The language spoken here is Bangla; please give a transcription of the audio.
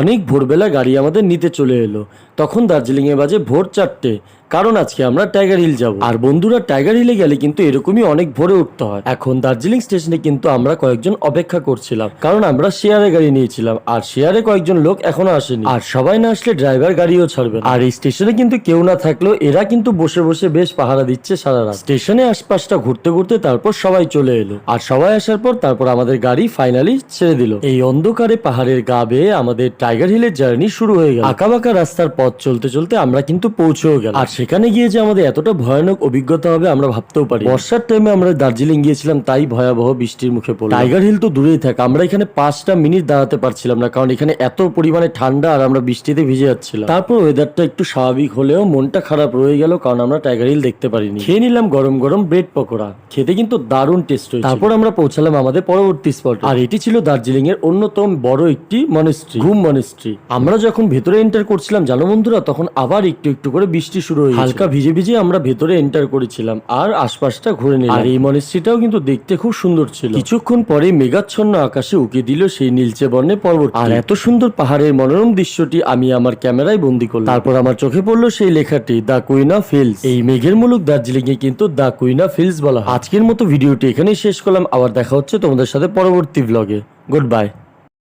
অনেক ভোরবেলা গাড়ি আমাদের নিতে চলে এলো। তখন দার্জিলিংয়ে বাজে ভোর চারটে। কারণ আজকে আমরা টাইগার হিল যাব। আর বন্ধুরা, টাইগার হিলে গেলে কিন্তু এরকমই অনেক ভোরে উঠতে হয়। এখন দার্জিলিং স্টেশনে কিন্তু আমরা কয়েকজন অপেক্ষা করছিলাম। কারণ আমরা শেয়ারে গাড়ি নিয়েছিলাম, আর শেয়ারে কয়েকজন লোক এখনও আসেনি। আর সবাই না আসলে ড্রাইভার গাড়িও ছাড়বে আর এই স্টেশনে কিন্তু কেউ না থাকলেও এরা কিন্তু বসে বসে বেশ পাহারা দিচ্ছে সারা রাত। স্টেশনে আশপাশটা ঘুরতে ঘুরতে তারপর সবাই চলে এলো। আর সবাই আসার পর তারপর আমাদের গাড়ি ফাইনালি ছেড়ে দিল। এই অন্ধকারে পাহাড়ের গা বেয়ে আমাদের টাইগার হিলের জার্নি শুরু হয়ে গেল। আঁকাবাঁকা রাস্তার পথ চলতে চলতে আমরা কিন্তু পৌঁছেও গেল আর সেখানে গিয়ে যে আমাদের এতটা ভয়ানক অভিজ্ঞতা হবে আমরা ভাবতেও পারি বর্ষার টাইমে আমরা দার্জিলিং গিয়েছিলাম, তাই ভয়াবহ বৃষ্টির মুখে পড়ল টাইগার হিল তো দূরেই থাক, আমরা এখানে পাঁচটা মিনিট দাঁড়াতে পারছিলাম না, কারণ এখানে এত পরিমাণে ঠান্ডা আর আমরা বৃষ্টিতে ভিজে যাচ্ছিলাম। তারপর ওয়েদারটা একটু স্বাভাবিক হলেও মনটা খারাপ রয়ে গেল, কারণ আমরা টাইগার হিল দেখতে পারিনি। খেয়ে নিলাম গরম গরম ব্রেড পকোড়া, খেতে কিন্তু দারুণ টেস্ট হয়েছে তারপর আমরা পৌঁছালাম আমাদের পরবর্তী স্পট আর এটি ছিল দার্জিলিং এর অন্যতম বড় একটি মনেস্ট্রি ঘুম মনেস্ট্রি আমরা যখন ভেতরে এন্টার করছিলাম, জানো বন্ধুরা, তখন আবার একটু একটু করে বৃষ্টি শুরু হয়ে হালকা ভিজে ভিজে আমরা ভেতরে এন্টার করেছিলাম আর আশপাশটা ঘুরে নিলাম। আর এই মনেস্ট্রিটাও কিন্তু দেখতে খুব সুন্দর ছিল। কিছুক্ষণ পরে মেঘাচ্ছন্ন আকাশে উকি দিল সেই নীলচে বর্ণে পর্বত। আর এত সুন্দর পাহাড়ের মনোরম দৃশ্যটি আমি আমার ক্যামেরায় বন্দি করলাম। তারপর আমার চোখে পড়ল সেই লেখাটি দ্য কুইনা ফিলস এই মেঘের মুলুক দার্জিলিং এ কিন্তু দ্য কুইনা ফিলস বলা আজকের মতো ভিডিওটি এখানেই শেষ করলাম। আবার দেখা হচ্ছে তোমাদের সাথে পরবর্তী ব্লগে গুড বাই